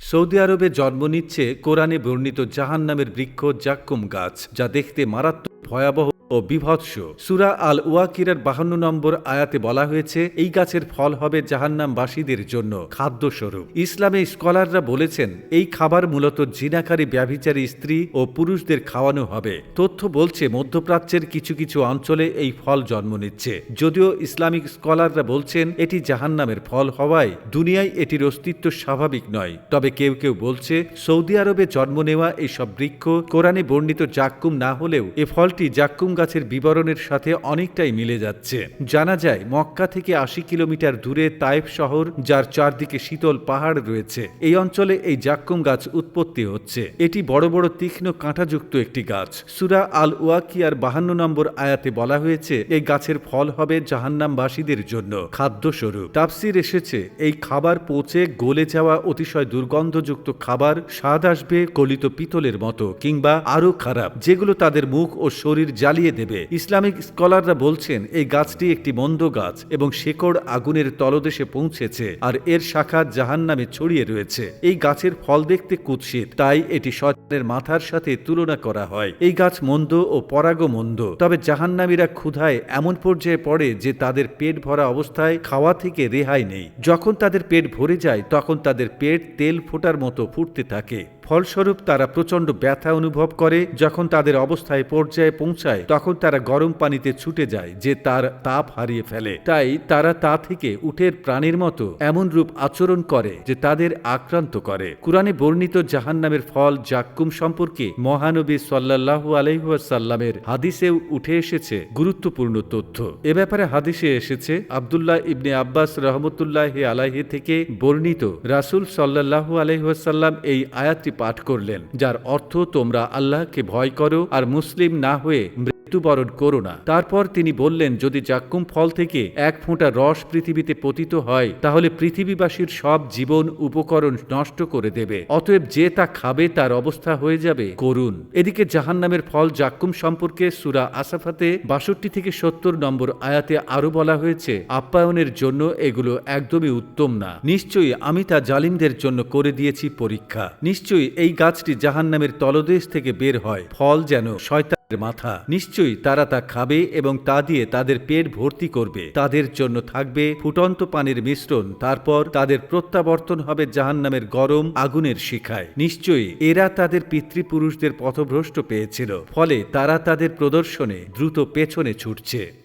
Saudi আরবে জন্ম নিচ্ছে কোরআনে বর্ণিত জাহান নামের বৃক্ষ জাক্কুম গাছ, যা দেখতে মারাত্মক ভয়াবহ ও বিভৎস। সুরা আল ওয়াকিরার বাহান্ন নম্বর আয়াতে বলা হয়েছে, এই গাছের ফল হবে জাহান্নামবাসীদের জন্য খাদ্যস্বরূপ। ইসলামে স্কলাররা বলেছেন, এই খাবার মূলত জিনাকারী ব্যভিচারী স্ত্রী ও পুরুষদের খাওয়ানো হবে। তথ্য বলছে, মধ্যপ্রাচ্যের কিছু কিছু অঞ্চলে এই ফল জন্ম নিচ্ছে। যদিও ইসলামিক স্কলাররা বলছেন, এটি জাহান্নামের ফল হওয়ায় দুনিয়ায় এটির অস্তিত্ব স্বাভাবিক নয়। তবে কেউ কেউ বলছে, সৌদি আরবে জন্ম নেওয়া এইসব বৃক্ষ কোরআনে বর্ণিত জাক্কুম না হলেও এ ফলটি জাক্কুম গাছের বিবরণের সাথে অনেকটাই মিলে যাচ্ছে। জানা যায়, মক্কা থেকে আশি কিলোমিটার দূরে তাইফ শহর, যার চারদিকে শীতল পাহাড় রয়েছে। এই অঞ্চলে এই জাক্কুম গাছ উৎপত্তি হচ্ছে। এটি বড় বড় তীক্ষ্ণ কাঁটাযুক্ত একটি গাছ। সুরা আল ওয়াকিয়ার বাহান্ন নম্বর আয়াতে বলা হয়েছে, এই গাছের ফল হবে জাহান্নামবাসীদের জন্য খাদ্যস্বরূপ। তাপসির এসেছে, এই খাবার পচে গলে যাওয়া অতিশয় দুর্গন্ধযুক্ত খাবার স্বাদ আসবে গলিত পিতলের মতো কিংবা আরও খারাপ, যেগুলো তাদের মুখ ও শরীর জ্বালিয়ে দেবে। ইসলামিক স্কলাররা বলছেন, এই গাছটি একটি মন্দ গাছ এবং শেকড় আগুনের তলদেশে পৌঁছেছে আর এর শাখা জাহান নামে ছড়িয়ে রয়েছে। এই গাছের ফল দেখতে কুৎসিত, তাই এটি শয়তানের মাথার সাথে তুলনা করা হয়। এই গাছ মন্দ ও পরাগ মন্দ, তবে জাহান্নামীরা ক্ষুধায় এমন পর্যায়ে পড়ে যে তাদের পেট ভরা অবস্থায় খাওয়া থেকে রেহাই নেই। যখন তাদের পেট ভরে যায়, তখন তাদের পেট তেল ফোটার মতো ফুটতে থাকে। ফলস্বরূপ তারা প্রচণ্ড ব্যথা অনুভব করে, যখন তাদের অবস্থায় পর্যায়ে পৌঁছায়, তখন তারা গরম পানিতে ছুটে যায়, যে তার তাপ হারিয়ে ফেলে। তাই তারা তা থেকে উঠের প্রাণীর মতো এমন রূপ আচরণ করে, যে তাদের আক্রান্ত করে। কুরআনে বর্ণিত জাহান্নামের ফল জাক্কুম সম্পর্কে মহানবী সাল্লাল্লাহু আলাইহাসাল্লামের হাদিসেও উঠে এসেছে গুরুত্বপূর্ণ তথ্য। এ ব্যাপারে হাদিসে এসেছে, আবদুল্লাহ ইবনে আব্বাস রহমতুল্লাহ আলাহি থেকে বর্ণিত রাসূল সাল্লাল্লাহু আলাইহাসাল্লাম এই আয়াতটি পাঠ করলেন যার অর্থ তোমরা আল্লাহকে ভয় করো আর মুসলিম না হয়ে মৃত্যুবরণ করো না। তারপর তিনি বললেন, যদি জাক্কুম ফল থেকে এক ফোঁটা রস পৃথিবীতে পতিত হয়, তাহলে পৃথিবীবাসীর সব জীবন উপকরণ নষ্ট করে দেবে। অতএব যে তা খাবে, তার অবস্থা হয়ে যাবে। করুন। এদিকে জাহান্নামের ফল জাক্কুম সম্পর্কে সুরা আসাফাতে বাষট্টি থেকে সত্তর নম্বর আয়াতে আরও বলা হয়েছে, আপ্যায়নের জন্য এগুলো একদমই উত্তম না। নিশ্চয়ই আমি তা জালিমদের জন্য করে দিয়েছি পরীক্ষা। নিশ্চয়ই এই গাছটি জাহান্নামের তলদেশ থেকে বের হয়। ফল যেন শয়তান মাথা। নিশ্চয়ই তারা তা খাবে এবং তা দিয়ে তাদের পেট ভর্তি করবে। তাদের জন্য থাকবে ফুটন্ত পানির মিশ্রণ, তারপর তাদের প্রত্যাবর্তন হবে জাহান্নামের গরম আগুনের শিখায়। নিশ্চয়ই এরা তাদের পিতৃপুরুষদের পথভ্রষ্ট পেয়েছিল, ফলে তারা তাদের প্রদর্শনে দ্রুত পেছনে ছুটছে।